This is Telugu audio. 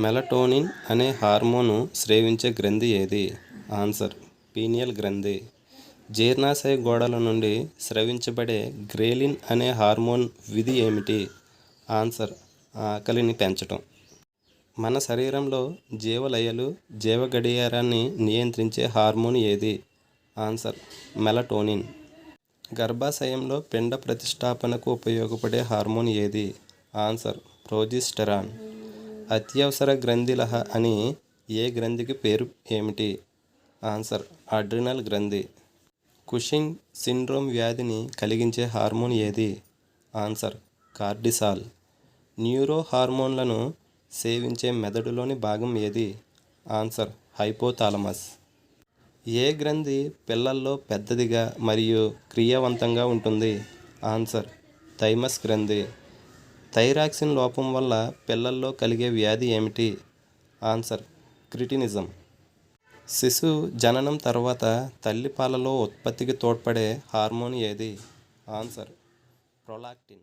మెలటోనిన్ అనే హార్మోను స్రవించే గ్రంథి ఏది? ఆన్సర్ పీనియల్ గ్రంథి. జీర్ణాశయ గోడల నుండి స్రవించబడే గ్రేలిన్ అనే హార్మోన్ విధి ఏమిటి? ఆన్సర్ ఆకలిని పెంచటం. మన శరీరంలో జీవలయలు జీవ గడియారాన్ని నియంత్రించే హార్మోన్ ఏది? Answer melatonin. గర్భాశయంలో పిండ ప్రతిష్టాపనకు ఉపయోగపడే హార్మోన్ ఏది? Answer progesterone. అత్యవసర గ్రంథిలహ అని ఏ గ్రంథికి పేరు ఏమిటి? ఆన్సర్ అడ్రినల్ గ్రంథి. కుషింగ్ సిండ్రోమ్ వ్యాధిని కలిగించే హార్మోన్ ఏది? ఆన్సర్ కార్డిసాల్. న్యూరో హార్మోన్లను సేవించే మెదడులోని భాగం ఏది? Answer hypothalamus. ఏ గ్రంథి పిల్లల్లో పెద్దదిగా మరియు క్రియావంతంగా ఉంటుంది? ఆన్సర్ థైమస్ గ్రంథి. థైరాక్సిన్ లోపం వల్ల పిల్లల్లో కలిగే వ్యాధి ఏమిటి? Answer cretinism. శిశువు జననం తర్వాత తల్లి పాలలో ఉత్పత్తికి తోడ్పడే హార్మోన్ ఏది? Answer prolactin.